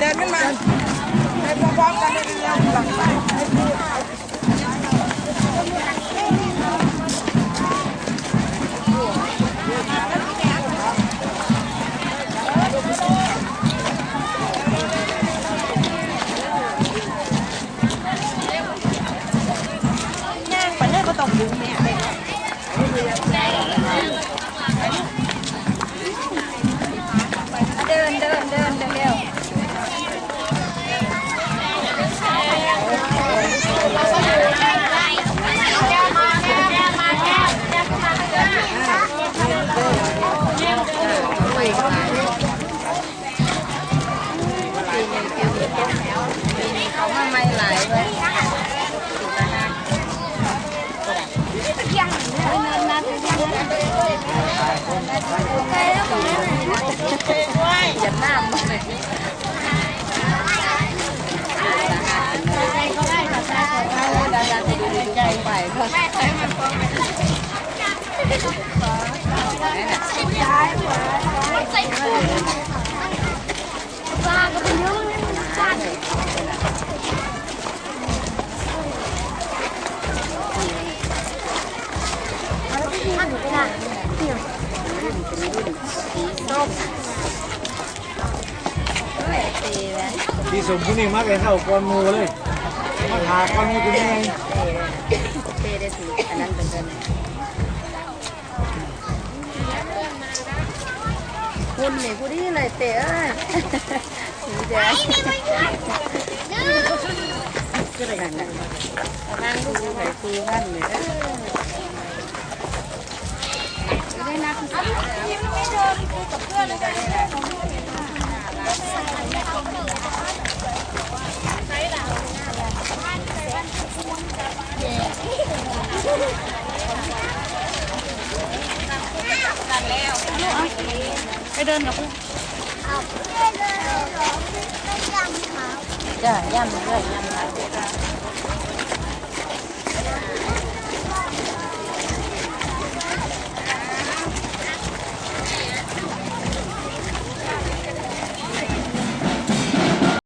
เดินขึ้นมาเดินพร้อมๆกันเร็วๆหลังไป tiền lại tiền này kiểu gì chứ tiền này không có may lại chấm nam Hãy subscribe cho kênh Ghiền Mì Gõ Để không bỏ lỡ những video hấp dẫn ที่สมผู้นี้มักเลยเข้าก้อนหมูเลยมาหาก้อนหมูเป็นยังไงเตะได้สีอันนั้นเป็นเดิน คุณนี่ผู้ที่เลยเตะเอ้ยสีแดงก็เลยนั่งนั่งดูไปคูบ้านเลยได้นักไปเดินกับผู้จ้ะย่ำเลย cái đơn nó cũng Dạ, nhầm, nhầm, nhầm, nhầm, nhầm, nhầm, nhầm, nhầm, nhầm, nhầm, nhầm, nhầm, nhầm, nhầm,